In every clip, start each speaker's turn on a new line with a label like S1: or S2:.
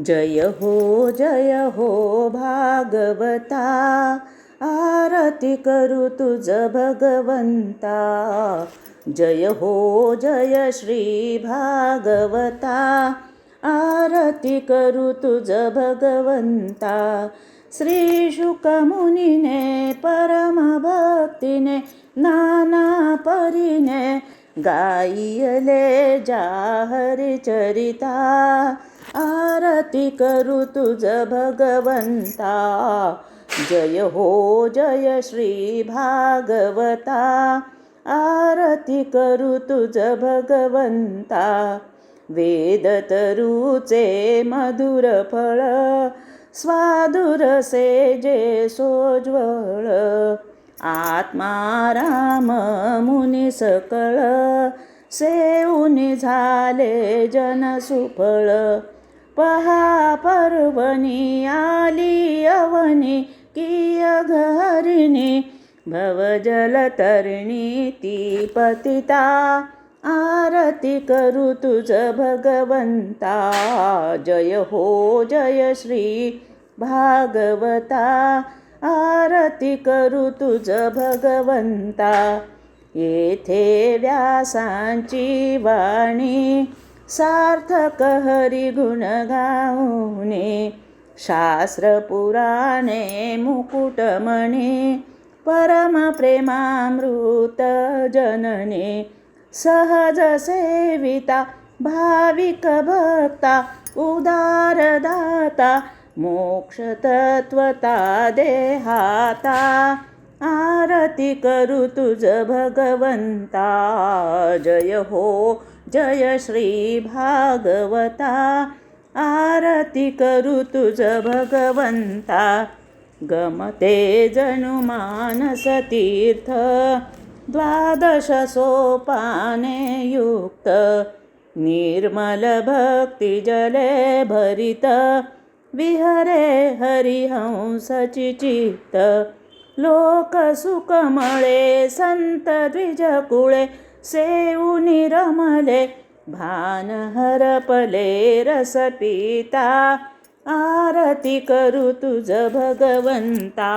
S1: जय हो जय हो भागवता आरती करू तुझ भगवंता. जय हो जय श्री भागवता आरती करू तुझ भगवंता. श्री शुकमुनीने परमभक्तीने नाना परीने गायले जाहरी चरिता. आरती करू तुझ भगवंता. जय हो जय श्री भागवता. आरती करू तुझ भगवंता. वेद तरुचे मधुर फळ स्वादुरसे जे सोज्वळ. आत्मा राम मुनी सकळ सेऊनी झाले जन सुफळ. पहा पर्वणी आली अवनी किय घरिणी भवजलतरिणी ती पतिता आरती करू तुझ भगवंता जय हो जय श्री भागवता आरती करू तुझ भगवंता येथे व्यासांची वाणी सार्थक हरी गुण गाऊने शास्त्र पुराणे मुकुटमणी परमप्रेमामृत जनने सहज सेविता भाविक भक्ता उदारदाता मोक्षतत्वता देहाता आरती करू तुझ भगवंता जय हो जय श्री भागवता आरती करू तुझ भगवंता. गमते जनुमानस तीर्थ द्वादश सोपाने युक्त. निर्मल भक्ती जले भरित विहरे हरिहंस चित्त लोक सुखमळे संत द्विजकुळे सेऊनी रमले भान हरपले रस पिता आरती करू तुझ भगवंता.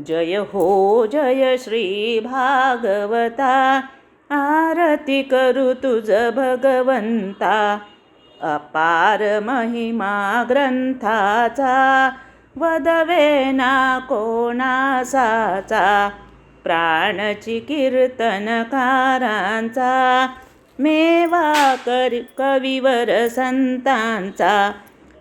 S1: जय हो जय श्री भागवता आरती करू तुझ भगवंता. अपार महिमा ग्रंथाचा वदवे ना कोणासाचा प्राणची कीर्तनकारांचा मेवा कर कविवर संतांचा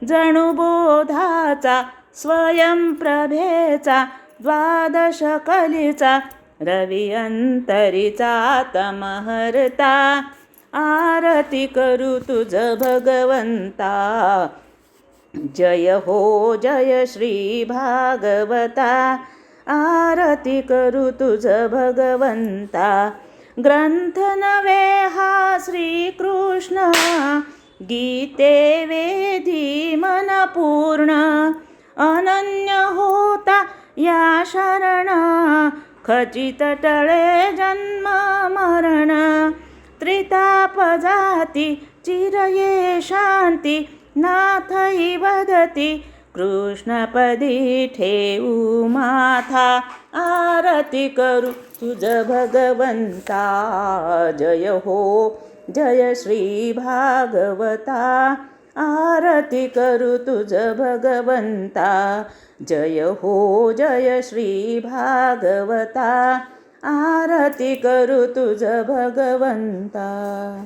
S1: जणुबोधाचा स्वयंप्रभेचा द्वादश कलीचा रवी अंतरीचा तमहरता आरती करू तुझ भगवंता. जय हो जय श्री भागवता. आरती करू तुझ भगवंता. ग्रंथ नवे हा श्रीकृष्ण. गीते वेदी मन पूर्ण. अनन्य होता या शरण. खचित टळे जन्म मरण. त्रिताप जाती चिरये शांती. नाथै वदती कृष्णपदी ठेवू माथा आरती करू तुझ भगवंता जय हो जय श्री भागवता आरती करू तुझ भगवंता जय हो जय श्री भागवता आरती करू तुझ भगवंता।